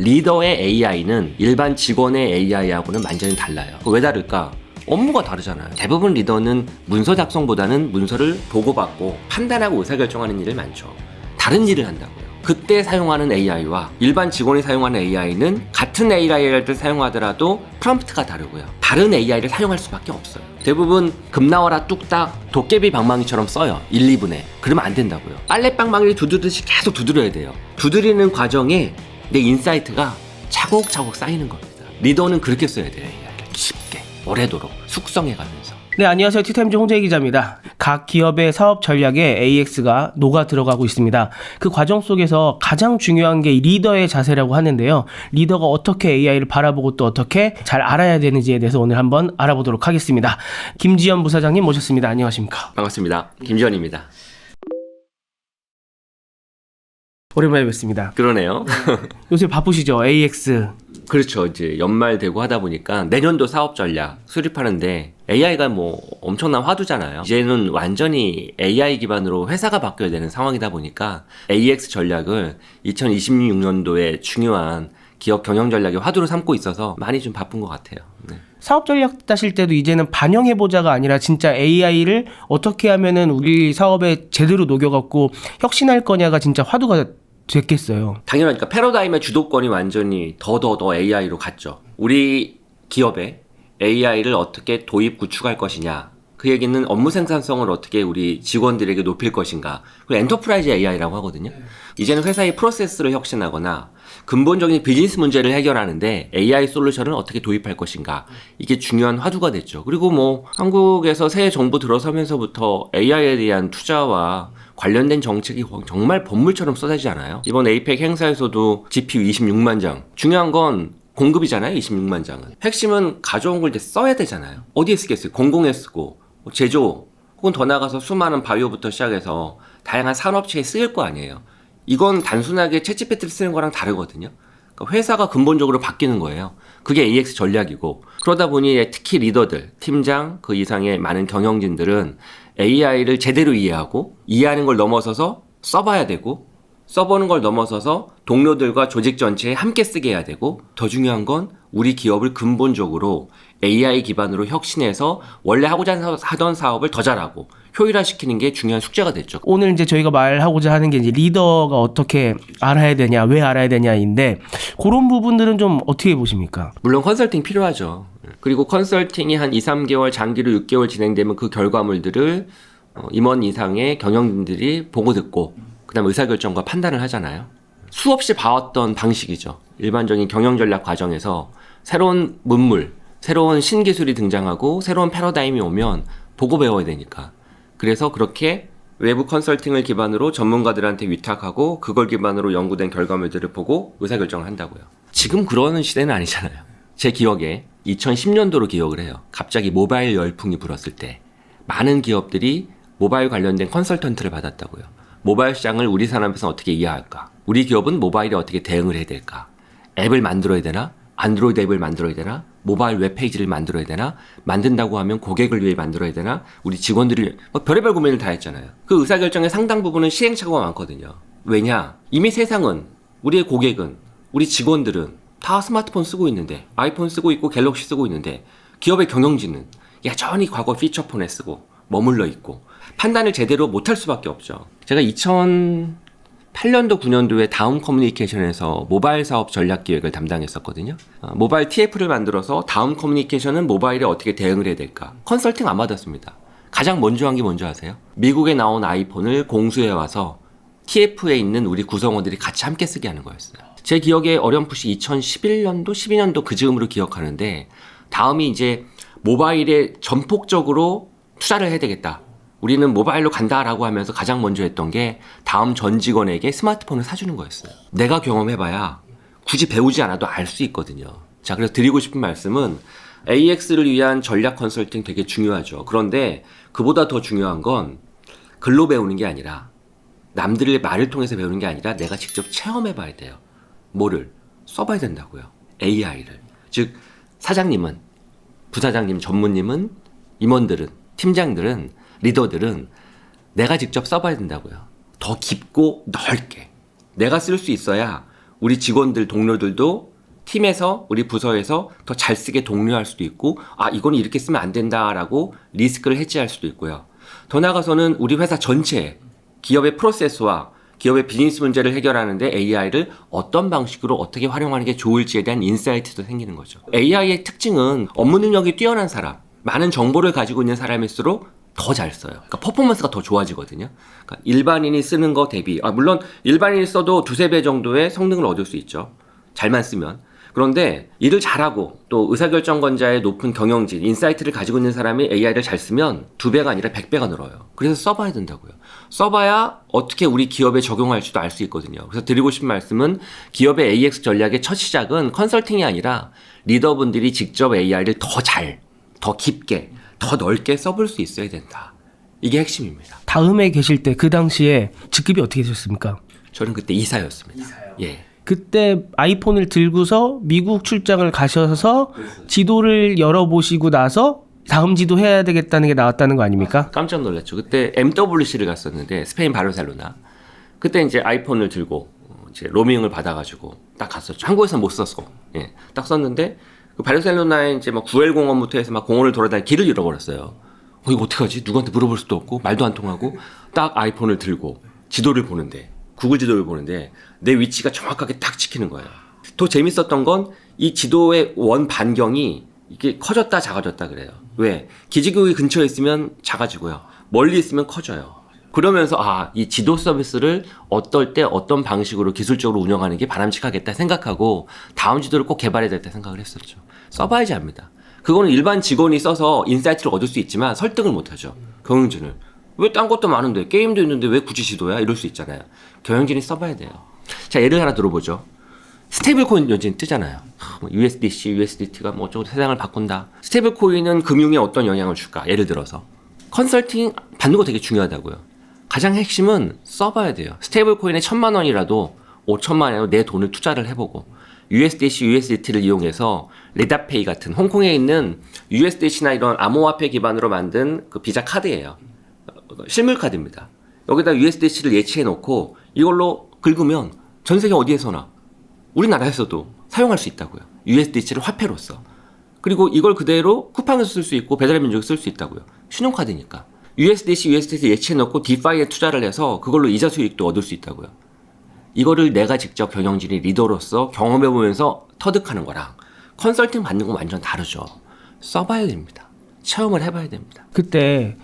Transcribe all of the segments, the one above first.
리더의 AI는 일반 직원의 AI하고는 완전히 달라요. 왜 다를까? 업무가 다르잖아요. 대부분 리더는 문서 작성보다는 문서를 보고받고 판단하고 의사결정하는 일을 많죠. 다른 일을 한다고요. 그때 사용하는 AI와 일반 직원이 사용하는 AI는 같은 AI를 사용하더라도 프롬프트가 다르고요. 다른 AI를 사용할 수밖에 없어요. 대부분 금나와라 뚝딱 도깨비 방망이처럼 써요. 1, 2분에. 그러면 안 된다고요. 빨래 방망이를 두드듯이 계속 두드려야 돼요. 두드리는 과정에 내 인사이트가 차곡차곡 쌓이는 겁니다. 리더는 그렇게 써야 돼요. 깊게, 오래도록 숙성해가면서. 네, 안녕하세요. 티타임즈 홍재희 기자입니다. 각 기업의 사업 전략에 AX가 녹아 들어가고 있습니다. 그 과정 속에서 가장 중요한 게 리더의 자세라고 하는데요. 리더가 어떻게 AI를 바라보고 또 어떻게 잘 알아야 되는지에 대해서 오늘 한번 알아보도록 하겠습니다. 김지현 부사장님 모셨습니다. 안녕하십니까? 반갑습니다. 김지현입니다. 오랜만에 뵙습니다. 그러네요. 요새 바쁘시죠? AX. 그렇죠. 이제 연말 되고 하다 보니까 내년도 사업 전략 수립하는데 AI가 뭐 엄청난 화두잖아요. 이제는 완전히 AI 기반으로 회사가 바뀌어야 되는 상황이다 보니까 AX 전략을 2026년도에 중요한 기업 경영 전략의 화두로 삼고 있어서 많이 좀 바쁜 것 같아요. 네. 사업 전략 짜실 때도 이제는 반영해 보자가 아니라 진짜 AI를 어떻게 하면은 우리 사업에 제대로 녹여갖고 혁신할 거냐가 진짜 화두가 됐겠어요. 당연하니까 패러다임의 주도권이 완전히 더더더 AI로 갔죠. 우리 기업에 AI를 어떻게 도입 구축할 것이냐. 그 얘기는 업무 생산성을 어떻게 우리 직원들에게 높일 것인가. 그 엔터프라이즈 AI라고 하거든요. 이제는 회사의 프로세스를 혁신하거나 근본적인 비즈니스 문제를 해결하는데 AI 솔루션을 어떻게 도입할 것인가. 이게 중요한 화두가 됐죠. 그리고 뭐 한국에서 새 정부 들어서면서부터 AI에 대한 투자와 관련된 정책이 정말 본물처럼 쏟아지지 않아요? 이번 에이펙 행사에서도 GPU 26만 장. 중요한 건 공급이잖아요, 26만 장은. 핵심은 가져온 걸 이제 써야 되잖아요. 어디에 쓰겠어요? 공공에 쓰고, 뭐 제조, 혹은 더 나가서 수많은 바이오부터 시작해서 다양한 산업체에 쓰일 거 아니에요. 이건 단순하게 채찌배트를 쓰는 거랑 다르거든요. 그러니까 회사가 근본적으로 바뀌는 거예요. 그게 AX 전략이고 그러다 보니 특히 리더들, 팀장 그 이상의 많은 경영진들은 AI를 제대로 이해하고 이해하는 걸 넘어서서 써봐야 되고 써보는 걸 넘어서서 동료들과 조직 전체에 함께 쓰게 해야 되고 더 중요한 건 우리 기업을 근본적으로 AI 기반으로 혁신해서 원래 하고자 하던 사업을 더 잘하고 효율화시키는 게 중요한 숙제가 됐죠. 오늘 이제 저희가 말하고자 하는 게 이제 리더가 어떻게 알아야 되냐, 왜 알아야 되냐인데 그런 부분들은 좀 어떻게 보십니까? 물론 컨설팅 필요하죠. 그리고 컨설팅이 한 2, 3개월, 장기로 6개월 진행되면 그 결과물들을 어, 임원 이상의 경영진들이 보고 듣고 그다음 의사결정과 판단을 하잖아요. 수없이 봐왔던 방식이죠. 일반적인 경영 전략 과정에서 새로운 문물, 새로운 신기술이 등장하고 새로운 패러다임이 오면 보고 배워야 되니까. 그래서 그렇게 외부 컨설팅을 기반으로 전문가들한테 위탁하고 그걸 기반으로 연구된 결과물들을 보고 의사결정을 한다고요. 지금 그러는 시대는 아니잖아요. 제 기억에 2010년도로 기억을 해요. 갑자기 모바일 열풍이 불었을 때 많은 기업들이 모바일 관련된 컨설턴트를 받았다고요. 모바일 시장을 우리 산업에서 어떻게 이해할까? 우리 기업은 모바일에 어떻게 대응을 해야 될까? 앱을 만들어야 되나? 안드로이드 앱을 만들어야 되나? 모바일 웹페이지를 만들어야 되나? 만든다고 하면 고객을 위해 만들어야 되나? 우리 직원들이 뭐 별의별 고민을 다 했잖아요. 그 의사결정의 상당 부분은 시행착오가 많거든요. 왜냐? 이미 세상은 우리의 고객은 우리 직원들은 다 스마트폰 쓰고 있는데 아이폰 쓰고 있고 갤럭시 쓰고 있는데 기업의 경영진은 여전히 과거 피처폰에 쓰고 머물러 있고 판단을 제대로 못할 수밖에 없죠. 제가 2008년도 9년도에 다음 커뮤니케이션에서 모바일 사업 전략 기획을 담당했었거든요. 어, 모바일 TF를 만들어서 다음 커뮤니케이션은 모바일에 어떻게 대응을 해야 될까? 컨설팅 안 받았습니다. 가장 먼저 한 게 뭔지 아세요? 미국에 나온 아이폰을 공수해 와서 TF에 있는 우리 구성원들이 같이 함께 쓰게 하는 거였어요. 제 기억에 어렴풋이 2011년도, 12년도 그 즈음으로 기억하는데 다음이 이제 모바일에 전폭적으로 투자를 해야 되겠다. 우리는 모바일로 간다라고 하면서 가장 먼저 했던 게 다음 전 직원에게 스마트폰을 사주는 거였어요. 내가 경험해봐야 굳이 배우지 않아도 알 수 있거든요. 자, 그래서 드리고 싶은 말씀은 AX를 위한 전략 컨설팅 되게 중요하죠. 그런데 그보다 더 중요한 건 글로 배우는 게 아니라 남들의 말을 통해서 배우는 게 아니라 내가 직접 체험해 봐야 돼요. 뭐를? 써봐야 된다고요. AI를. 즉, 사장님은, 부사장님, 전무님은, 임원들은, 팀장들은, 리더들은 내가 직접 써봐야 된다고요. 더 깊고 넓게. 내가 쓸 수 있어야 우리 직원들 동료들도 팀에서 우리 부서에서 더 잘 쓰게 독려할 수도 있고 아 이거는 이렇게 쓰면 안 된다라고 리스크를 해지할 수도 있고요. 더 나아가서는 우리 회사 전체 기업의 프로세스와 기업의 비즈니스 문제를 해결하는데 AI를 어떤 방식으로 어떻게 활용하는 게 좋을지에 대한 인사이트도 생기는 거죠. AI의 특징은 업무 능력이 뛰어난 사람, 많은 정보를 가지고 있는 사람일수록 더 잘 써요. 그러니까 퍼포먼스가 더 좋아지거든요. 그러니까 일반인이 쓰는 거 대비, 아, 물론 일반인이 써도 두세 배 정도의 성능을 얻을 수 있죠. 잘만 쓰면. 그런데 일을 잘하고 또 의사결정권자의 높은 경영진, 인사이트를 가지고 있는 사람이 AI를 잘 쓰면 두 배가 아니라 백 배가 늘어요. 그래서 써봐야 된다고요. 써봐야 어떻게 우리 기업에 적용할지도 알 수 있거든요. 그래서 드리고 싶은 말씀은 기업의 AX 전략의 첫 시작은 컨설팅이 아니라 리더분들이 직접 AI를 더 잘, 더 깊게, 더 넓게 써볼 수 있어야 된다. 이게 핵심입니다. 다음에 계실 때 그 당시에 직급이 어떻게 되셨습니까? 저는 그때 이사였습니다. 예. 그때 아이폰을 들고서 미국 출장을 가셔서 지도를 열어보시고 나서 다음 지도 해야 되겠다는 게 나왔다는 거 아닙니까? 깜짝 놀랐죠. 그때 MWC를 갔었는데 스페인 바르셀로나. 그때 이제 아이폰을 들고 어, 이제 로밍을 받아가지고 딱 갔었죠. 한국에서는 못 썼어. 예, 딱 썼는데 그 바르셀로나에 이제 막 구엘 공원부터 해서 막 공원을 돌아다니 길을 잃어버렸어요. 어 이거 어떡하지? 누구한테 물어볼 수도 없고 말도 안 통하고 딱 아이폰을 들고 지도를 보는데 구글 지도를 보는데 내 위치가 정확하게 딱 찍히는 거예요. 더 재밌었던 건 이 지도의 원 반경이 이게 커졌다 작아졌다 그래요. 왜? 기지국이 근처에 있으면 작아지고요. 멀리 있으면 커져요. 그러면서 아, 이 지도 서비스를 어떨 때 어떤 방식으로 기술적으로 운영하는 게 바람직하겠다 생각하고 다음 지도를 꼭 개발해야 되겠다 생각을 했었죠. 써봐야지 합니다. 그거는 일반 직원이 써서 인사이트를 얻을 수 있지만 설득을 못하죠. 경영진을. 왜 딴 것도 많은데 게임도 있는데 왜 굳이 지도야? 이럴 수 있잖아요. 경영진이 써봐야 돼요. 자 예를 하나 들어보죠. 스테이블 코인 요즘 뜨잖아요. 하, 뭐 USDC, USDT가 뭐 어쩌고 세상을 바꾼다. 스테이블 코인은 금융에 어떤 영향을 줄까? 예를 들어서 컨설팅 받는 거 되게 중요하다고요. 가장 핵심은 써봐야 돼요. 스테이블 코인에 천만 원이라도 5천만 원으로 내 돈을 투자를 해보고 USDC, USDT를 이용해서 레다페이 같은 홍콩에 있는 USDC나 이런 암호화폐 기반으로 만든 그 비자 카드예요. 어, 실물 카드입니다. 여기다 USDC를 예치해 놓고 이걸로 긁으면 전 세계 어디에서나 우리나라에서도 사용할 수 있다고요. USDC를 화폐로서. 그리고 이걸 그대로 쿠팡에서 쓸 수 있고 배달의 민족에 쓸 수 있다고요. 신용카드니까. USDC, USDT 예치해 놓고 디파이에 투자를 해서 그걸로 이자 수익도 얻을 수 있다고요. 이거를 내가 직접 경영진이 리더로서 경험해 보면서 터득하는 거랑 컨설팅 받는 건 완전 다르죠. 써봐야 됩니다. 체험을 해봐야 됩니다. 그때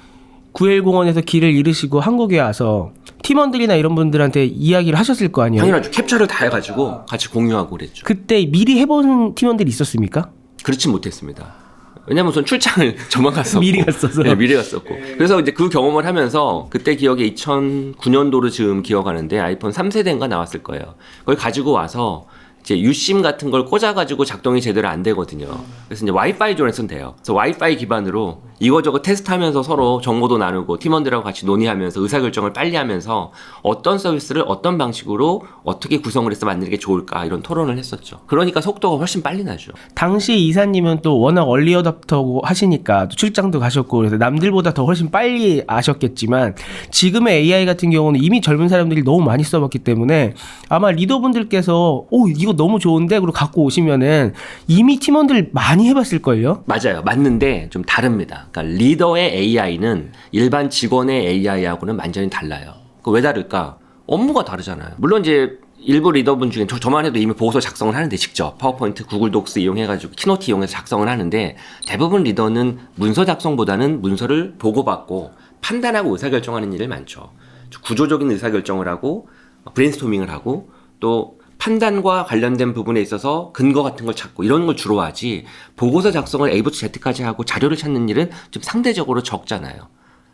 구엘공원에서 길을 잃으시고 한국에 와서 팀원들이나 이런 분들한테 이야기를 하셨을 거 아니에요? 당연하죠. 캡처를 다 해가지고 같이 공유하고 그랬죠. 그때 미리 해본 팀원들이 있었습니까? 그렇진 못했습니다. 왜냐면 전 출장을 저만 갔었고 미리 갔어서. 네, 미리 갔었고 그래서 이제 그 경험을 하면서 그때 기억에 2009년도로 지금 기억하는데 아이폰 3세대인가 나왔을 거예요. 그걸 가지고 와서 이제 유심 같은 걸 꽂아가지고 작동이 제대로 안 되거든요. 그래서 이제 와이파이 존에 쓰면 돼요. 그래서 와이파이 기반으로 이거저거 테스트하면서 서로 정보도 나누고 팀원들하고 같이 논의하면서 의사결정을 빨리 하면서 어떤 서비스를 어떤 방식으로 어떻게 구성을 해서 만드는 게 좋을까 이런 토론을 했었죠. 그러니까 속도가 훨씬 빨리 나죠. 당시 이사님은 또 워낙 얼리어답터고 하시니까 또 출장도 가셨고 그래서 남들보다 더 훨씬 빨리 아셨겠지만 지금의 AI 같은 경우는 이미 젊은 사람들이 너무 많이 써봤기 때문에 아마 리더분들께서 오 이거 너무 좋은데 그리고 갖고 오시면은 이미 팀원들 많이 해봤을 걸요? 맞아요. 맞는데 좀 다릅니다. 그러니까 리더의 AI는 일반 직원의 AI하고는 완전히 달라요. 그왜 다를까? 업무가 다르잖아요. 물론 이제 일부 리더분 중에 저, 저만 해도 이미 보고서 작성을 하는데 직접 파워포인트, 구글 독스 이용해가지고 키노트 이용해서 작성을 하는데 대부분 리더는 문서 작성보다는 문서를 보고받고 판단하고 의사결정하는 일을 많죠. 구조적인 의사결정을 하고 브레인스토밍을 하고 또 판단과 관련된 부분에 있어서 근거 같은 걸 찾고 이런 걸 주로 하지 보고서 작성을 A부터 Z까지 하고 자료를 찾는 일은 좀 상대적으로 적잖아요.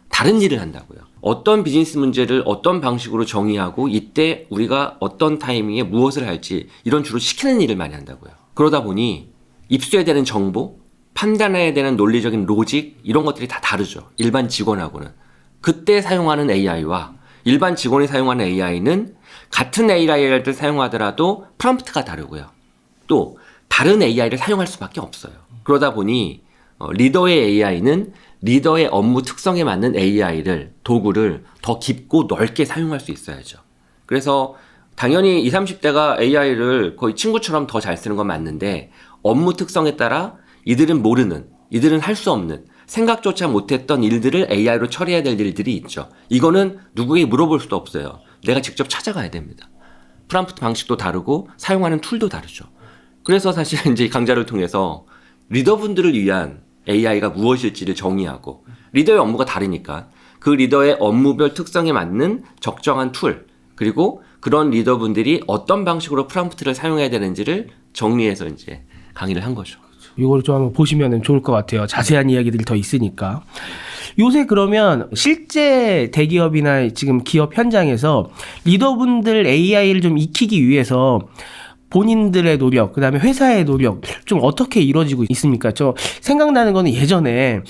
다른 일을 한다고요. 어떤 비즈니스 문제를 어떤 방식으로 정의하고 이때 우리가 어떤 타이밍에 무엇을 할지 이런 주로 시키는 일을 많이 한다고요. 그러다 보니 입수해야 되는 정보, 판단해야 되는 논리적인 로직 이런 것들이 다 다르죠. 일반 직원하고는. 그때 사용하는 AI와 일반 직원이 사용하는 AI는 같은 AI를 사용하더라도 프롬프트가 다르고요. 또 다른 AI를 사용할 수밖에 없어요. 그러다 보니 어, 리더의 AI는 리더의 업무 특성에 맞는 AI를 도구를 더 깊고 넓게 사용할 수 있어야죠. 그래서 당연히 20, 30대가 AI를 거의 친구처럼 더 잘 쓰는 건 맞는데 업무 특성에 따라 이들은 모르는, 이들은 할 수 없는, 생각조차 못했던 일들을 AI로 처리해야 될 일들이 있죠. 이거는 누구에게 물어볼 수도 없어요. 내가 직접 찾아가야 됩니다. 프람프트 방식도 다르고 사용하는 툴도 다르죠. 그래서 사실 이제 이 강좌를 통해서 리더분들을 위한 AI가 무엇일지를 정의하고 리더의 업무가 다르니까 그 리더의 업무별 특성에 맞는 적정한 툴 그리고 그런 리더분들이 어떤 방식으로 프람프트를 사용해야 되는지를 정리해서 이제 강의를 한 거죠. 이걸 좀 한번 보시면 좋을 것 같아요. 자세한 이야기들이 더 있으니까. 요새 그러면 실제 대기업이나 지금 기업 현장에서 리더분들 AI를 좀 익히기 위해서 본인들의 노력, 그 다음에 회사의 노력 좀 어떻게 이루어지고 있습니까? 저 생각나는 거는 예전에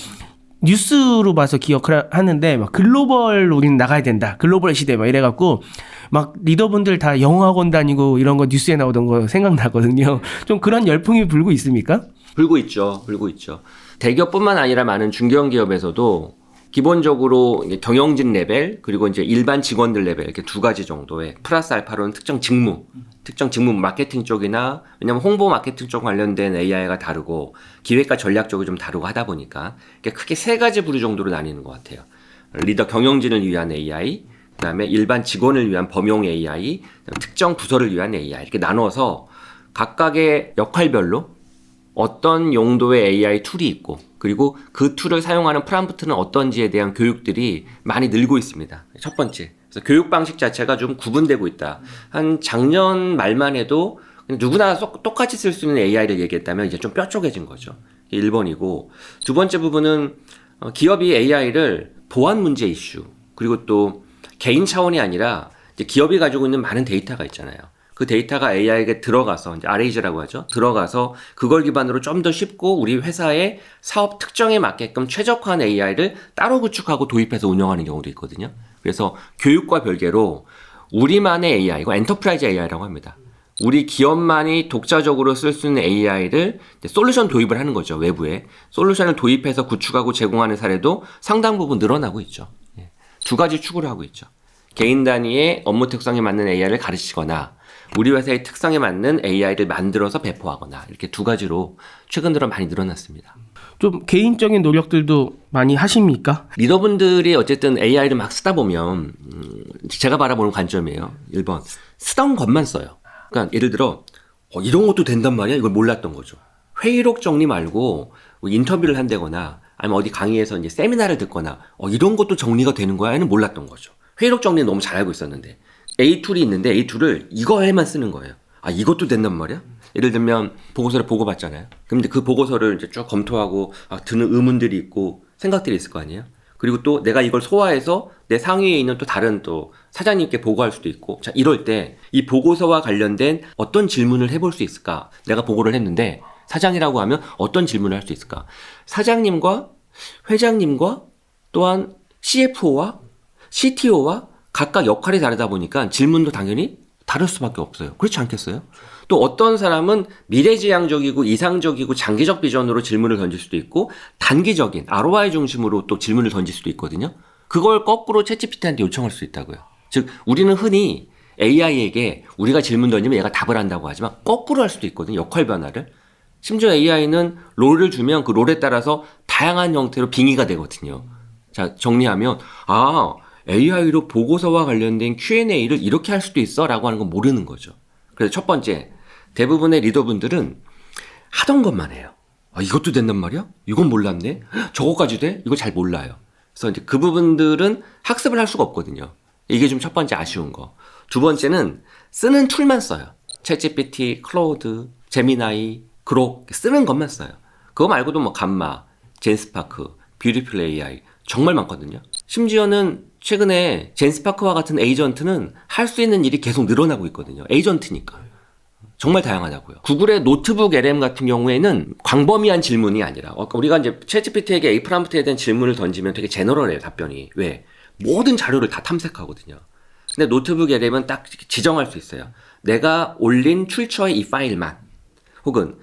뉴스로 봐서 기억을 하는데 막 글로벌 우리는 나가야 된다. 글로벌 시대 막 이래갖고 막 리더분들 다 영어학원 다니고 이런 거 뉴스에 나오던 거 생각나거든요. 좀 그런 열풍이 불고 있습니까? 불고 있죠. 불고 있죠. 대기업뿐만 아니라 많은 중견 기업에서도 기본적으로 경영진 레벨 그리고 이제 일반 직원들 레벨 이렇게 두 가지 정도의 플러스 알파로는 특정 직무, 특정 직무 마케팅 쪽이나 왜냐면 홍보 마케팅 쪽 관련된 AI가 다르고 기획과 전략 쪽이 좀 다르고 하다 보니까 크게 세 가지 부류 정도로 나뉘는 것 같아요. 리더 경영진을 위한 AI, 그다음에 일반 직원을 위한 범용 AI, 특정 부서를 위한 AI 이렇게 나눠서 각각의 역할별로 어떤 용도의 AI 툴이 있고 그리고 그 툴을 사용하는 프람프트는 어떤지에 대한 교육들이 많이 늘고 있습니다. 첫 번째. 그래서 교육 방식 자체가 좀 구분되고 있다. 한 작년 말만 해도 누구나 쏙- 똑같이 쓸 수 있는 AI를 얘기했다면 이제 좀 뼈쪽해진 거죠. 1번이고 두 번째 부분은 어, 기업이 AI를 보안 문제 이슈 그리고 또 개인 차원이 아니라 기업이 가지고 있는 많은 데이터가 있잖아요. 그 데이터가 AI에게 들어가서 이제 RAG라고 하죠. 들어가서 그걸 기반으로 좀 더 쉽고 우리 회사의 사업 특정에 맞게끔 최적화한 AI를 따로 구축하고 도입해서 운영하는 경우도 있거든요. 그래서 교육과 별개로 우리만의 AI, 이거 엔터프라이즈 AI라고 합니다. 우리 기업만이 독자적으로 쓸 수 있는 AI를 솔루션 도입을 하는 거죠. 외부에. 솔루션을 도입해서 구축하고 제공하는 사례도 상당 부분 늘어나고 있죠. 예. 두 가지 축으로 하고 있죠. 개인 단위의 업무 특성에 맞는 AI를 가르치거나 우리 회사의 특성에 맞는 AI를 만들어서 배포하거나 이렇게 두 가지로 최근 들어 많이 늘어났습니다. 좀 개인적인 노력들도 많이 하십니까? 리더분들이 어쨌든 AI를 막 쓰다 보면 음, 제가 바라보는 관점이에요. 1번 쓰던 것만 써요. 그러니까 예를 들어 어, 이런 것도 된단 말이야? 이걸 몰랐던 거죠. 회의록 정리 말고 뭐 인터뷰를 한다거나 아니면 어디 강의에서 이제 세미나를 듣거나 어, 이런 것도 정리가 되는 거야는 몰랐던 거죠. 회의록 정리는 너무 잘 알고 있었는데 A 툴이 있는데 A 툴을 이거에만 쓰는 거예요. 아 이것도 된단 말이야? 예를 들면 보고서를 보고 받잖아요. 근데 그 보고서를 이제 쭉 검토하고 아, 드는 의문들이 있고 생각들이 있을 거 아니에요. 그리고 또 내가 이걸 소화해서 내 상위에 있는 또 다른 또 사장님께 보고할 수도 있고 자 이럴 때 이 보고서와 관련된 어떤 질문을 해볼 수 있을까? 내가 보고를 했는데 사장이라고 하면 어떤 질문을 할 수 있을까? 사장님과 회장님과 또한 CFO와 CTO와 각각 역할이 다르다 보니까 질문도 당연히 다를 수밖에 없어요. 그렇지 않겠어요? 또 어떤 사람은 미래지향적이고 이상적이고 장기적 비전으로 질문을 던질 수도 있고 단기적인 ROI 중심으로 또 질문을 던질 수도 있거든요. 그걸 거꾸로 챗GPT한테 요청할 수 있다고요. 즉 우리는 흔히 AI에게 우리가 질문 던지면 얘가 답을 한다고 하지만 거꾸로 할 수도 있거든요. 역할 변화를. 심지어 AI는 롤을 주면 그 롤에 따라서 다양한 형태로 빙의가 되거든요. 자, 정리하면, 아, AI로 보고서와 관련된 Q&A를 이렇게 할 수도 있어? 라고 하는 건 모르는 거죠. 그래서 첫 번째, 대부분의 리더분들은 하던 것만 해요. 아, 이것도 된단 말이야? 이건 몰랐네? 헉, 저거까지 돼? 이거 잘 몰라요. 그래서 이제 그 부분들은 학습을 할 수가 없거든요. 이게 좀 첫 번째 아쉬운 거. 두 번째는 쓰는 툴만 써요. 챗GPT, 클로우드, 제미나이, 그록 쓰는 것만 써요. 그거 말고도 뭐 감마, 젠스파크, 뷰티풀 AI 정말 많거든요. 심지어는 최근에 젠스파크와 같은 에이전트는 할 수 있는 일이 계속 늘어나고 있거든요. 에이전트니까. 정말 다양하다고요. 구글의 노트북 LM 같은 경우에는 광범위한 질문이 아니라 어, 우리가 이제 챗GPT에게 A 프람프트에 대한 질문을 던지면 되게 제너럴해요 답변이 왜 모든 자료를 다 탐색하거든요. 근데 노트북 LM은 딱 지정할 수 있어요. 내가 올린 출처의 이 파일만 혹은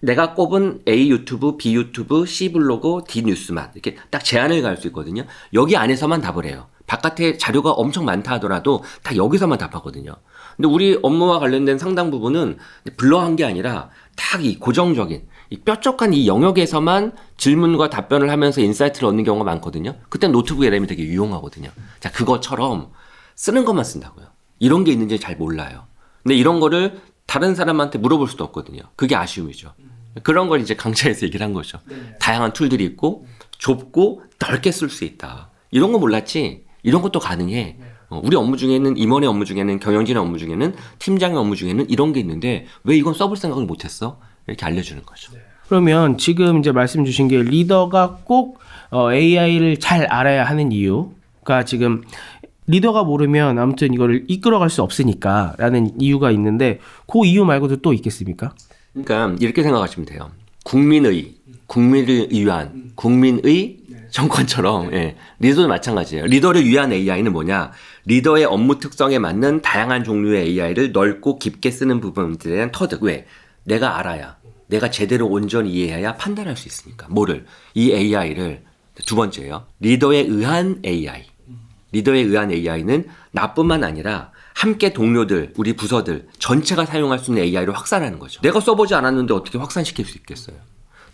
내가 꼽은 A 유튜브, B 유튜브, C 블로그, D 뉴스만 이렇게 딱 제한을 갈 수 있거든요. 여기 안에서만 답을 해요. 바깥에 자료가 엄청 많다 하더라도 다 여기서만 답하거든요. 근데 우리 업무와 관련된 상당 부분은 블러한 게 아니라 딱 이 고정적인 이 뾰족한 이 영역에서만 질문과 답변을 하면서 인사이트를 얻는 경우가 많거든요. 그때 노트북 LM이 되게 유용하거든요. 자, 그것처럼 쓰는 것만 쓴다고요. 이런 게 있는지 잘 몰라요. 근데 이런 거를 다른 사람한테 물어볼 수도 없거든요. 그게 아쉬움이죠. 그런 걸 이제 강좌에서 얘기를 한 거죠. 다양한 툴들이 있고 좁고 넓게 쓸 수 있다. 이런 거 몰랐지? 이런 것도 가능해. 어, 우리 업무 중에는 임원의 업무 중에는 경영진의 업무 중에는 팀장의 업무 중에는 이런 게 있는데 왜 이건 써볼 생각을 못했어? 이렇게 알려주는 거죠. 그러면 지금 이제 말씀 주신 게 리더가 꼭 어, AI를 잘 알아야 하는 이유가 지금 리더가 모르면 아무튼 이거를 이끌어갈 수 없으니까라는 이유가 있는데 그 이유 말고도 또 있겠습니까? 그러니까 이렇게 생각하시면 돼요. 국민의, 국민을 위한, 국민의 정권처럼 예. 리더도 마찬가지예요. 리더를 위한 AI는 뭐냐? 리더의 업무 특성에 맞는 다양한 종류의 AI를 넓고 깊게 쓰는 부분들에 대한 터득. 왜? 내가 알아야, 내가 제대로 온전히 이해해야 판단할 수 있으니까. 뭐를? 이 AI를 두 번째요. 리더에 의한 AI. 리더에 의한 AI는 나뿐만 아니라 함께 동료들, 우리 부서들 전체가 사용할 수 있는 AI를 확산하는 거죠. 내가 써보지 않았는데 어떻게 확산시킬 수 있겠어요?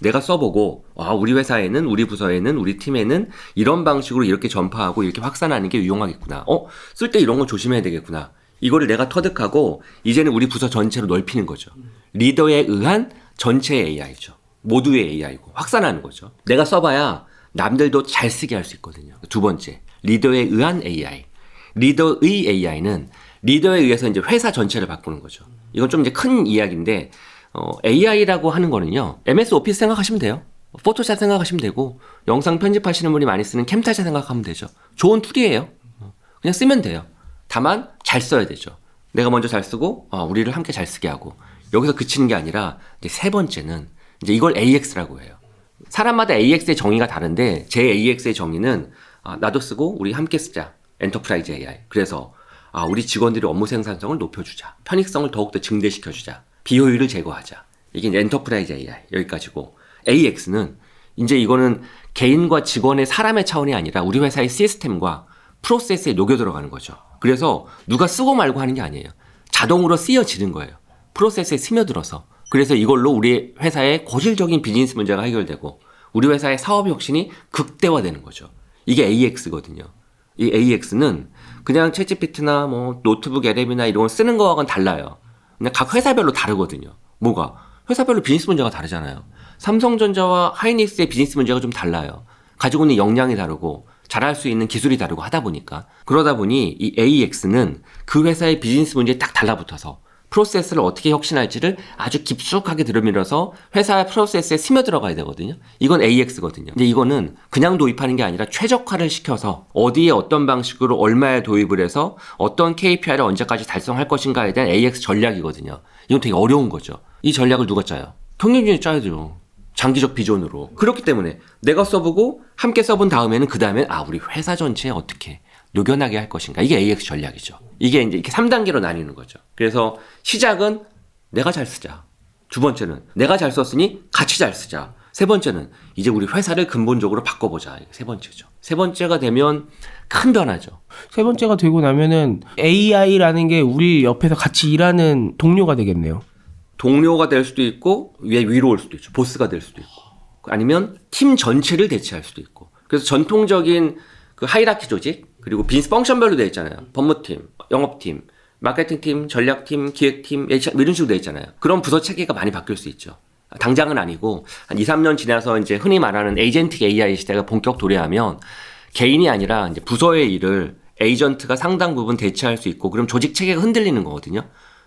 내가 써보고 아 우리 회사에는 우리 부서에는 우리 팀에는 이런 방식으로 이렇게 전파하고 이렇게 확산하는 게 유용하겠구나. 어 쓸 때 이런 거 조심해야 되겠구나. 이거를 내가 터득하고 이제는 우리 부서 전체로 넓히는 거죠. 리더에 의한 전체의 AI죠. 모두의 AI고 확산하는 거죠. 내가 써봐야 남들도 잘 쓰게 할 수 있거든요. 두 번째 리더에 의한 AI. 리더의 AI는 리더에 의해서 이제 회사 전체를 바꾸는 거죠. 이건 좀 이제 큰 이야기인데 어, AI라고 하는 거는요. MS 오피스 생각하시면 돼요. 포토샵 생각하시면 되고 영상 편집하시는 분이 많이 쓰는 캠타샤 생각하면 되죠. 좋은 툴이에요. 어, 그냥 쓰면 돼요. 다만 잘 써야 되죠. 내가 먼저 잘 쓰고 어, 우리를 함께 잘 쓰게 하고 여기서 그치는 게 아니라 이제 세 번째는 이제 이걸 AX라고 해요. 사람마다 AX의 정의가 다른데 제 AX의 정의는 아, 나도 쓰고 우리 함께 쓰자. 엔터프라이즈 AI. 그래서 아, 우리 직원들의 업무 생산성을 높여주자. 편익성을 더욱더 증대시켜주자. 비효율을 제거하자. 이게 엔터프라이즈 AI 여기까지고 AX는 이제 이거는 개인과 직원의 사람의 차원이 아니라 우리 회사의 시스템과 프로세스에 녹여 들어가는 거죠. 그래서 누가 쓰고 말고 하는 게 아니에요. 자동으로 쓰여지는 거예요. 프로세스에 스며들어서. 그래서 이걸로 우리 회사의 고질적인 비즈니스 문제가 해결되고 우리 회사의 사업 혁신이 극대화되는 거죠. 이게 AX거든요. 이 AX는 그냥 채찌피트나 뭐 노트북 LM이나 이런 걸 쓰는 거와는 달라요. 그냥 각 회사별로 다르거든요. 뭐가? 회사별로 비즈니스 문제가 다르잖아요. 삼성전자와 하이닉스의 비즈니스 문제가 좀 달라요. 가지고 있는 역량이 다르고 잘할 수 있는 기술이 다르고 하다 보니까 그러다 보니 이 AX는 그 회사의 비즈니스 문제에 딱 달라붙어서 프로세스를 어떻게 혁신할지를 아주 깊숙하게 들으밀어서 회사 프로세스에 스며들어가야 되거든요. 이건 AX거든요. 근데 이거는 그냥 도입하는 게 아니라 최적화를 시켜서 어디에 어떤 방식으로 얼마에 도입을 해서 어떤 KPI를 언제까지 달성할 것인가에 대한 AX 전략이거든요. 이건 되게 어려운 거죠. 이 전략을 누가 짜요? 경영진이 짜야죠. 장기적 비전으로. 그렇기 때문에 내가 써보고 함께 써본 다음에는 그 다음에 아 우리 회사 전체에 어떻게 녹여나게 할 것인가. 이게 AX 전략이죠. 이게 이제 이렇게 3단계로 나뉘는 거죠. 그래서 시작은 내가 잘 쓰자. 두 번째는 내가 잘 썼으니 같이 잘 쓰자. 세 번째는 이제 우리 회사를 근본적으로 바꿔보자. 세 번째죠. 세 번째가 되면 큰 변화죠. 세 번째가 되고 나면은 AI라는 게 우리 옆에서 같이 일하는 동료가 되겠네요. 동료가 될 수도 있고 위에 위로 올 수도 있죠. 보스가 될 수도 있고 아니면 팀 전체를 대체할 수도 있고 그래서 전통적인 그 하이라키 조직 그리고 빈스 펑션별로 되어 있잖아요. 법무팀, 영업팀, 마케팅팀, 전략팀, 기획팀 HR 이런 식으로 되어 있잖아요. 그런 부서 체계가 많이 바뀔 수 있죠. 당장은 아니고 한 2, 3년 지나서 이제 흔히 말하는 에이전틱 AI 시대가 본격 도래하면 개인이 아니라 이제 부서의 일을 에이전트가 상당 부분 대체할 수 있고 그럼 조직 체계가 흔들리는 거거든요.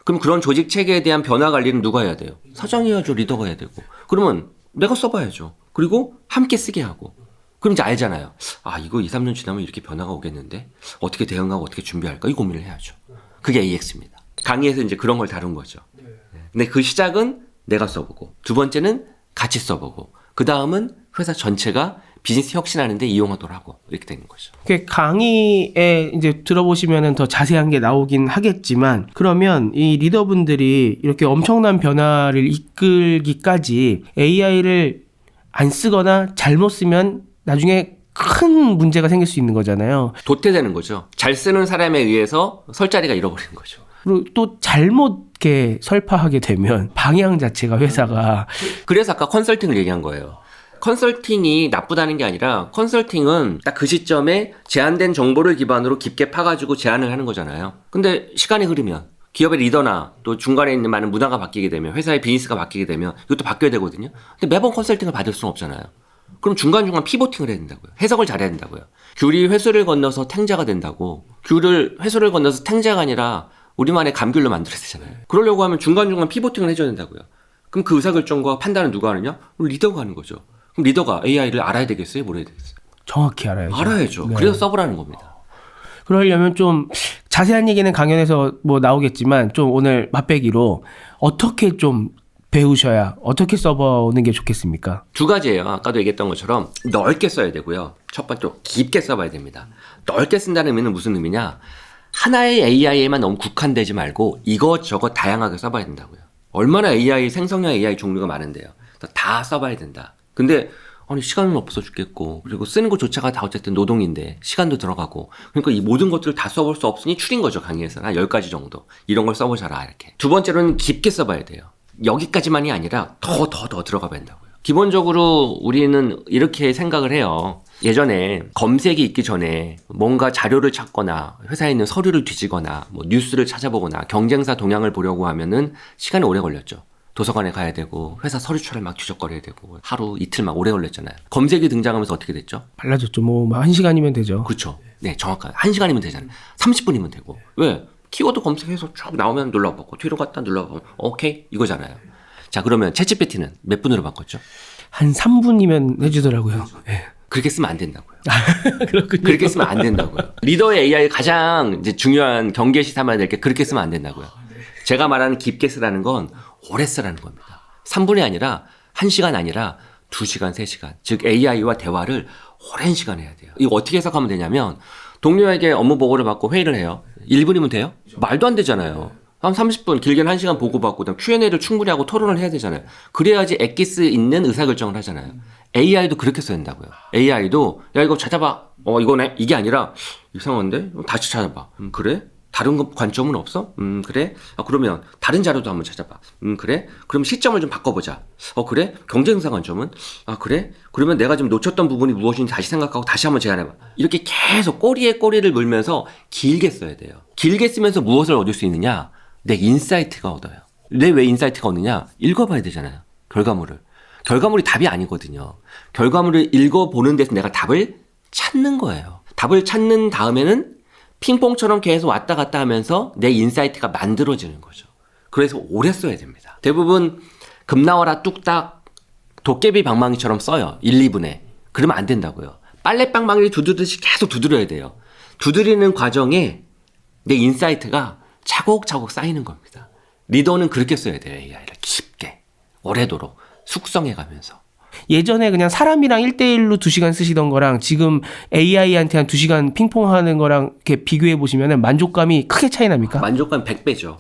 그럼 그런 조직 체계에 대한 변화 관리는 누가 해야 돼요? 사장이 해야죠. 리더가 해야 되고. 그러면 내가 써봐야죠. 그리고 함께 쓰게 하고. 그럼 이제 알잖아요. 아, 이거 2, 3년 지나면 이렇게 변화가 오겠는데? 어떻게 대응하고 어떻게 준비할까? 이 고민을 해야죠. 그게 AX입니다. 강의에서 이제 그런 걸 다룬 거죠. 네. 근데 그 시작은 내가 써보고, 두 번째는 같이 써보고, 그 다음은 회사 전체가 비즈니스 혁신하는데 이용하도록 하고, 이렇게 되는 거죠. 그 강의에 이제 들어보시면은 더 자세한 게 나오긴 하겠지만 그러면 이 리더분들이 이렇게 엄청난 변화를 이끌기까지 AI를 안 쓰거나 잘못 쓰면 나중에 큰 문제가 생길 수 있는 거잖아요. 도태되는 거죠. 잘 쓰는 사람에 의해서 설 자리가 잃어버리는 거죠. 그리고 또 잘못 이렇게 설파하게 되면 방향 자체가 회사가 그래서 아까 컨설팅을 얘기한 거예요. 컨설팅이 나쁘다는 게 아니라 컨설팅은 딱 그 시점에 제한된 정보를 기반으로 깊게 파가지고 제안을 하는 거잖아요. 근데 시간이 흐르면 기업의 리더나 또 중간에 있는 많은 문화가 바뀌게 되면 회사의 비즈니스가 바뀌게 되면 이것도 바뀌어야 되거든요. 근데 매번 컨설팅을 받을 수는 없잖아요. 그럼 중간중간 피보팅을 해야 된다고요. 해석을 잘해야 된다고요. 귤이 회수를 건너서 탱자가 된다고. 귤을 회수를 건너서 탱자가 아니라 우리만의 감귤로 만들어야 되잖아요. 그러려고 하면 중간중간 피보팅을 해줘야 된다고요. 그럼 그 의사결정과 판단은 누가 하느냐? 리더가 하는 거죠. 그럼 리더가 AI를 알아야 되겠어요? 몰라야 되겠어요? 정확히 알아야죠. 알아야죠. 네. 그래서 서브라는 겁니다. 그러려면 좀 자세한 얘기는 강연에서 뭐 나오겠지만 좀 오늘 맛배기로 어떻게 좀 배우셔야 어떻게 써보는 게 좋겠습니까? 두 가지예요. 아까도 얘기했던 것처럼 넓게 써야 되고요. 첫 번째 깊게 써봐야 됩니다. 넓게 쓴다는 의미는 무슨 의미냐? 하나의 AI에만 너무 국한되지 말고 이것저것 다양하게 써봐야 된다고요. 얼마나 AI 생성형 AI 종류가 많은데요. 다 써봐야 된다. 근데 아니 시간은 없어 죽겠고 그리고 쓰는 것조차가 다 어쨌든 노동인데 시간도 들어가고 그러니까 이 모든 것들을 다 써볼 수 없으니 추린 거죠 강의에서는 한 10가지 정도 이런 걸 써보셔라 이렇게 두 번째로는 깊게 써봐야 돼요 여기까지만이 아니라 더 더 더 들어가 된다고요 기본적으로 우리는 이렇게 생각을 해요 예전에 검색이 있기 전에 뭔가 자료를 찾거나 회사에 있는 서류를 뒤지거나 뭐 뉴스를 찾아보거나 경쟁사 동향을 보려고 하면은 시간이 오래 걸렸죠 도서관에 가야 되고 회사 서류처를 막 뒤적거려야 되고 하루 이틀 막 오래 걸렸잖아요. 검색이 등장하면서 어떻게 됐죠? 빨라졌죠. 뭐 한 시간이면 되죠. 그렇죠. 네, 정확하게 한 시간이면 되잖아요. 30분이면 되고 왜? 키워드 검색해서 쭉 나오면 눌러보고 뒤로 갔다 눌러보면 오케이 이거잖아요. 자 그러면 채찌피티는 몇 분으로 바꿨죠? 한 3분이면 해주더라고요. 예. 그렇게 쓰면 안 된다고요. 그렇군요. 그렇게 쓰면 안 된다고요. 리더의 AI 가장 이제 중요한 경계시 삼아야 될 게 그렇게 쓰면 안 된다고요. 제가 말하는 깊게 쓰라는 건 오래 쓰라는 겁니다. 3분이 아니라 1시간 아니라 2시간, 3시간. 즉 AI와 대화를 오랜 시간 해야 돼요. 이거 어떻게 해석하면 되냐면 동료에게 업무 보고를 받고 회의를 해요. 1분이면 돼요? 말도 안 되잖아요. 한 30분, 길게는 1시간 보고받고 그다음 Q&A를 충분히 하고 토론을 해야 되잖아요. 그래야지 엑기스 있는 의사결정을 하잖아요. AI도 그렇게 써야 된다고요. AI도 야 이거 찾아봐. 어 이거네. 이게 아니라 이상한데? 다시 찾아봐. 음 그래? 다른 거- 관점은 없어? 음 그래? 아 그러면 다른 자료도 한번 찾아봐. 음 그래? 그럼 시점을 좀 바꿔보자. 어 그래? 경쟁사 관점은? 아 그래? 그러면 내가 지금 놓쳤던 부분이 무엇인지 다시 생각하고 다시 한번 제안해봐. 이렇게 계속 꼬리에 꼬리를 물면서 길게 써야 돼요. 길게 쓰면서 무엇을 얻을 수 있느냐? 내 인사이트가 얻어요. 내 왜 인사이트가 얻느냐? 읽어봐야 되잖아요. 결과물을. 결과물이 답이 아니거든요. 결과물을 읽어보는 데서 내가 답을 찾는 거예요. 답을 찾는 다음에는 핑퐁처럼 계속 왔다 갔다 하면서 내 인사이트가 만들어지는 거죠. 그래서 오래 써야 됩니다. 대부분 금나와라 뚝딱 도깨비 방망이처럼 써요. 1, 2분에. 그러면 안 된다고요. 빨래 방망이를 두드듯이 계속 두드려야 돼요. 두드리는 과정에 내 인사이트가 차곡차곡 쌓이는 겁니다. 리더는 그렇게 써야 돼요. AI를 깊게 오래도록 숙성해 가면서. 예전에 그냥 사람이랑 1대1로 2시간 쓰시던 거랑 지금 AI한테 한 2시간 핑퐁 하는 거랑 이렇게 비교해 보시면 만족감이 크게 차이 납니까? 만족감 100배죠.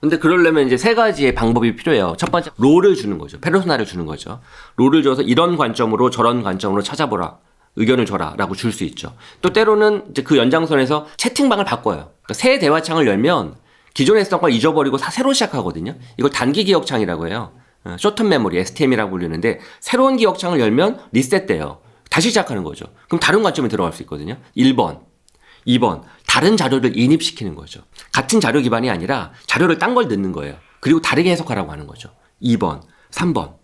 근데 그러려면 이제 세 가지의 방법이 필요해요. 첫 번째, 롤을 주는 거죠. 페르소나를 주는 거죠. 롤을 줘서 이런 관점으로 저런 관점으로 찾아보라. 의견을 줘라. 라고 줄 수 있죠. 또 때로는 이제 그 연장선에서 채팅방을 바꿔요. 그러니까 새 대화창을 열면 기존에 했던 걸 잊어버리고 사- 새로 시작하거든요. 이걸 단기 기억창이라고 해요. 어, 쇼텀 메모리, STM이라고 불리는데 새로운 기억창을 열면 리셋돼요. 다시 시작하는 거죠. 그럼 다른 관점에 들어갈 수 있거든요. 1번, 2번 다른 자료를 인입시키는 거죠. 같은 자료 기반이 아니라 자료를 딴 걸 넣는 거예요. 그리고 다르게 해석하라고 하는 거죠. 2번, 3번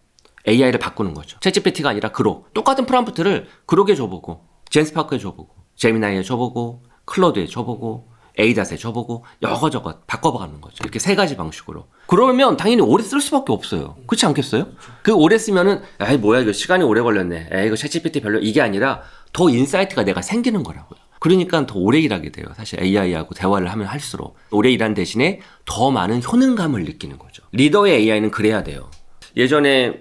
AI를 바꾸는 거죠. 챗GPT가 아니라 그록 똑같은 프롬프트를 그록에 줘보고 젠스파크에 줘보고 제미나이에 줘보고 클로드에 줘보고 에이닷에 줘보고 여거저거 바꿔가는 거죠. 이렇게 세 가지 방식으로. 그러면 당연히 오래 쓸 수밖에 없어요. 그렇지 않겠어요? 그 오래 쓰면은 에이 뭐야 이거 시간이 오래 걸렸네. 에이 이거 챗GPT 별로 이게 아니라 더 인사이트가 내가 생기는 거라고요. 그러니까 더 오래 일하게 돼요. 사실 AI하고 대화를 하면 할수록 오래 일하는 대신에 더 많은 효능감을 느끼는 거죠. 리더의 AI는 그래야 돼요. 예전에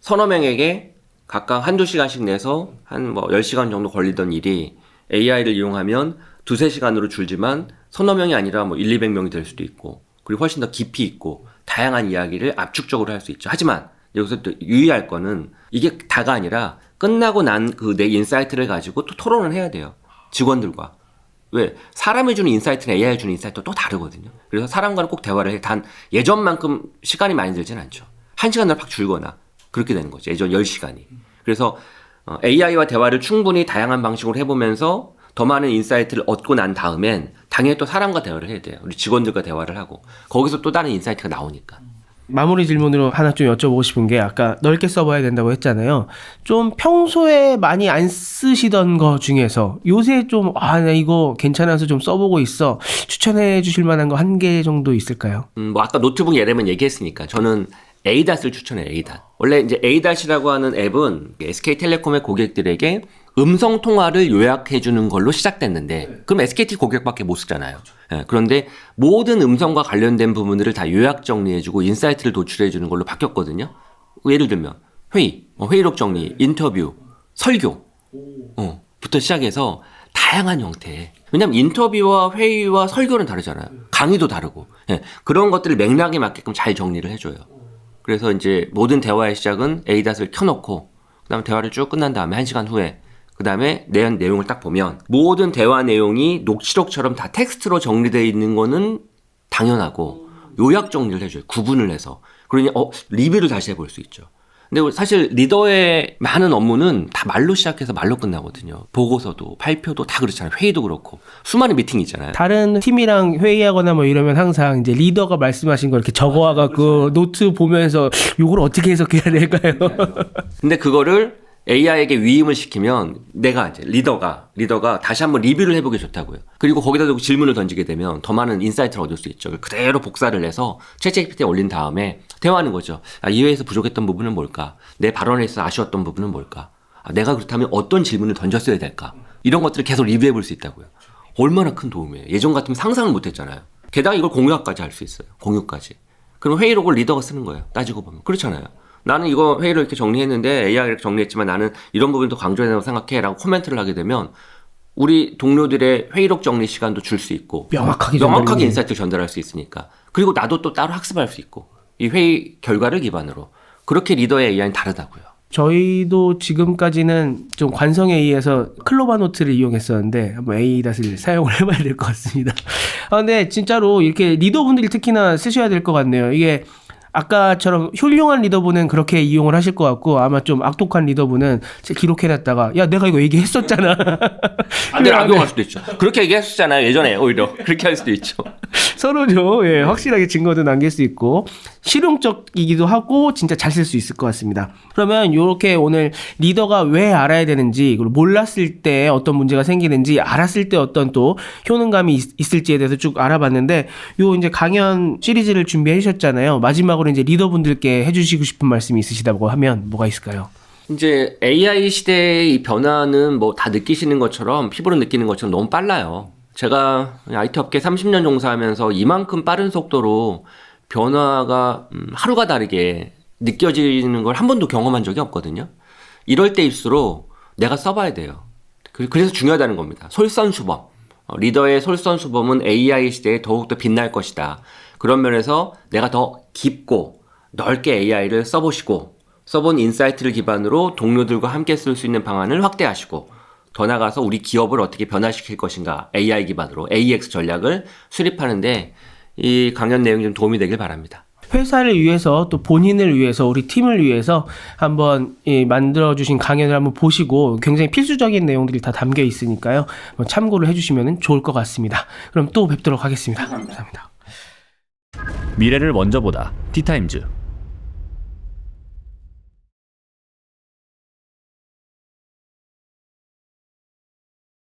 서너 명에게 각각 한두 시간씩 내서 한 뭐 10시간 정도 걸리던 일이 AI를 이용하면 두세 시간으로 줄지만 서너 명이 아니라 뭐 1, 200명이 될 수도 있고 그리고 훨씬 더 깊이 있고 다양한 이야기를 압축적으로 할 수 있죠. 하지만 여기서 또 유의할 거는 이게 다가 아니라 끝나고 난 그 내 인사이트를 가지고 또 토론을 해야 돼요. 직원들과. 왜? 사람이 주는 인사이트는 AI가 주는 인사이트도 또 다르거든요. 그래서 사람과는 꼭 대화를 해. 단 예전만큼 시간이 많이 들진 않죠. 한 시간을 팍 줄거나 그렇게 되는 거죠. 예전 10시간이. 그래서 어, AI와 대화를 충분히 다양한 방식으로 해보면서 더 많은 인사이트를 얻고 난 다음엔 당연히 또 사람과 대화를 해야 돼요. 우리 직원들과 대화를 하고 거기서 또 다른 인사이트가 나오니까. 마무리 질문으로 하나 좀 여쭤보고 싶은 게 아까 넓게 써봐야 된다고 했잖아요. 좀 평소에 많이 안 쓰시던 거 중에서 요새 좀 아, 나 이거 괜찮아서 좀 써보고 있어. 추천해 주실 만한 거 한 개 정도 있을까요? 음, 뭐 아까 노트북 예래만 얘기했으니까 저는 에이닷을 추천해요. 에이닷. 원래 이제 에이닷이라고 하는 앱은 SK텔레콤의 고객들에게 음성 통화를 요약해 주는 걸로 시작됐는데 그럼 SKT 고객밖에 못 쓰잖아요. 예, 그런데 모든 음성과 관련된 부분들을 다 요약 정리해 주고 인사이트를 도출해 주는 걸로 바뀌었거든요. 예를 들면 회의, 뭐 회의록 정리, 인터뷰, 설교 어, 부터 시작해서 다양한 형태. 왜냐면 인터뷰와 회의와 설교는 다르잖아요. 강의도 다르고. 예, 그런 것들을 맥락에 맞게끔 잘 정리를 해줘요. 그래서 이제 모든 대화의 시작은 에이닷을 켜놓고, 그 다음에 대화를 쭉 끝난 다음에 한 시간 후에, 그 다음에 내 내용을 딱 보면, 모든 대화 내용이 녹취록처럼 다 텍스트로 정리되어 있는 거는 당연하고, 요약 정리를 해줘요. 구분을 해서. 그러니, 어, 리뷰를 다시 해볼 수 있죠. 근데 사실 리더의 많은 업무는 다 말로 시작해서 말로 끝나거든요. 보고서도, 발표도 다 그렇잖아요. 회의도 그렇고. 수많은 미팅이 있잖아요. 다른 팀이랑 회의하거나 뭐 이러면 항상 이제 리더가 말씀하신 걸 이렇게 적어와갖고 노트 보면서 요걸 어떻게 해석해야 될까요? 근데 그거를 AI에게 위임을 시키면 내가 이제 리더가 리더가 다시 한번 리뷰를 해보기 좋다고요. 그리고 거기다 두고 질문을 던지게 되면 더 많은 인사이트를 얻을 수 있죠. 그대로 복사를 해서 챗GPT에 올린 다음에 대화하는 거죠. 아, 이 회에서 부족했던 부분은 뭘까? 내 발언에서 아쉬웠던 부분은 뭘까? 아, 내가 그렇다면 어떤 질문을 던졌어야 될까? 이런 것들을 계속 리뷰해 볼 수 있다고요. 얼마나 큰 도움이에요. 예전 같으면 상상을 못 했잖아요. 게다가 이걸 공유까지 할 수 있어요. 공유까지. 그럼 회의록을 리더가 쓰는 거예요. 따지고 보면. 그렇잖아요. 나는 이거 회의를 이렇게 정리했는데 AI가 이렇게 정리했지만 나는 이런 부분도 강조해야 된다고 생각해. 라고 코멘트를 하게 되면 우리 동료들의 회의록 정리 시간도 줄 수 있고 명확하게 명확하게 전달이 인사이트를 전달할 수 있으니까 그리고 나도 또 따로 학습할 수 있고 이 회의 결과를 기반으로 그렇게 리더의 AI는 다르다고요. 저희도 지금까지는 좀 관성에 의해서 클로바 노트를 이용했었는데 한번 에이닷을 사용을 해봐야 될 것 같습니다. 아, 근데 진짜로 이렇게 리더분들이 특히나 쓰셔야 될 것 같네요. 이게 아까처럼 훌륭한 리더분은 그렇게 이용을 하실 것 같고 아마 좀 악독한 리더분은 기록해놨다가 야 내가 이거 얘기했었잖아. 안 돼, 악용할 수도 있죠. 그렇게 얘기했었잖아요. 예전에 오히려 그렇게 할 수도 있죠. 서로 좀 예, 확실하게 증거도 남길 수 있고 실용적이기도 하고 진짜 잘 쓸 수 있을 것 같습니다. 그러면 이렇게 오늘 리더가 왜 알아야 되는지 그리고 몰랐을 때 어떤 문제가 생기는지 알았을 때 어떤 또 효능감이 있, 있을지에 대해서 쭉 알아봤는데 요 이제 강연 시리즈를 준비해 주셨잖아요. 마지막으로 이제 리더분들께 해주시고 싶은 말씀이 있으시다고 하면 뭐가 있을까요? 이제 AI 시대의 이 변화는 뭐 다 느끼시는 것처럼 피부로 느끼는 것처럼 너무 빨라요. 제가 IT 업계 30년 종사하면서 이만큼 빠른 속도로 변화가 음, 하루가 다르게 느껴지는 걸 한 번도 경험한 적이 없거든요. 이럴 때일수록 내가 써봐야 돼요. 그- 그래서 중요하다는 겁니다. 솔선수범. 어, 리더의 솔선수범은 AI 시대에 더욱더 빛날 것이다. 그런 면에서 내가 더 깊고 넓게 AI를 써보시고 써본 인사이트를 기반으로 동료들과 함께 쓸 수 있는 방안을 확대하시고 더 나아가서 우리 기업을 어떻게 변화시킬 것인가 AI 기반으로 AX 전략을 수립하는데 이 강연 내용이 좀 도움이 되길 바랍니다. 회사를 위해서 또 본인을 위해서 우리 팀을 위해서 한번 이 만들어 주신 강연을 한번 보시고 굉장히 필수적인 내용들이 다 담겨 있으니까요. 참고를 해주시면 좋을 것 같습니다. 그럼 또 뵙도록 하겠습니다 감사합니다. 미래를 먼저 보다. 티타임즈